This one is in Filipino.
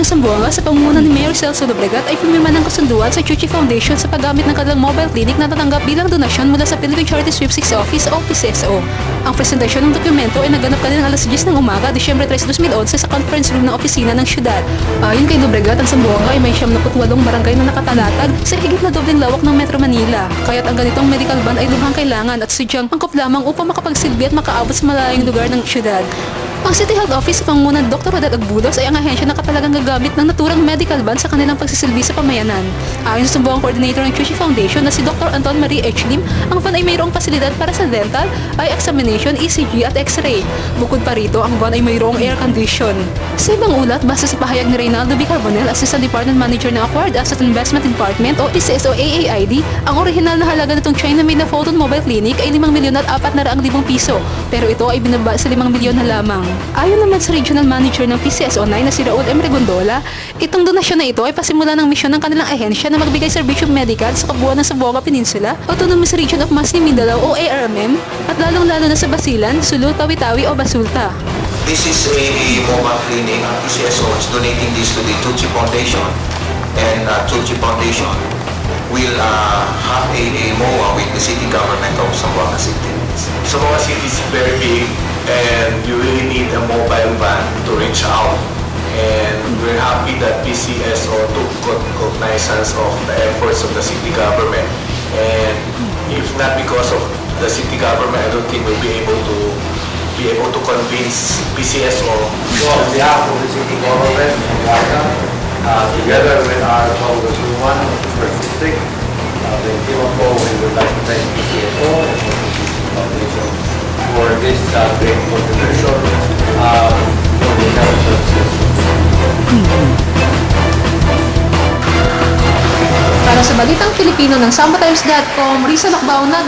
ng Sambuanga sa pamumuno ni Mayor Celso Dobregat ay pumirma ng kasunduan sa Chuchi Foundation sa paggamit ng kanilang mobile clinic na tatanggap bilang donasyon mula sa Philippine Charity Sweepstakes Office o PCSO. Ang presentasyon ng dokumento ay naganap kanina alas 10 ng umaga, Disyembre 3, 2011 sa conference room ng opisina ng syudad. Ayon kay Dobregat, ang Sambuanga ay may 78 barangay na nakatalatag sa higit na dobling lawak ng Metro Manila. Kaya't ang ganitong medical van ay luhang kailangan at sadyang angkop lamang upang makapagsilbi at makaabot sa malayong lugar ng syudad. Ang City Health Office sa pangunan Dr. Rodel Agbulos ay ang ahensya na katalagang gagamit ng naturang medical van sa kanilang pagsisilbi sa pamayanan. Ayon sa sumbuang coordinator ng Chuchi Foundation na si Dr. Anton Marie H. Lim, ang van ay mayroong pasilidad para sa dental, eye examination, ECG at X-ray. Bukod pa rito, ang van ay mayroong air condition. Sa ibang ulat, base sa pahayag ni Reynaldo B. Carbonell, Assistant Department Manager ng Acquired Asset Investment Department o PCSO AAID, ang orihinal na halaga nitong China-made na Photon Mobile Clinic ay 5 milyon at 4 na raang libong piso, pero ito ay binaba sa 5 milyon na lamang. Ayon naman sa Regional Manager ng PCSO 9 na si Raul M. Regondola, itong donasyon na ito ay pasimula ng misyon ng kanilang ahensya na magbigay serbisyo medical sa kabuuan ng Sambuanga Peninsula, Autonomous Region of Masni Mindanao o ARMM, at lalong-lalo na sa Basilan, Sulu, Tawi-Tawi o Basulta. This is a mobile clinic. PCSO is donating this to the Tucci Foundation. And uh, Tucci Foundation will uh, have a, a MOA with the city government of Zamboanga City. Samora City is very big and you really need a mobile van to reach out. And we're happy that PCSO took cognizance of the efforts of the city government. And if not because of the city government, I don't think we'll be able to be able to convince PCSO. So on behalf of the city government, uh, together with our Congress Luman, First District, uh, the Timoko, we would like to thank PCSO and the Foundation for this uh, great contribution uh, for the health services. Para sa Balitang Pilipino ng SambaTimes.com, Risa Lakbao nag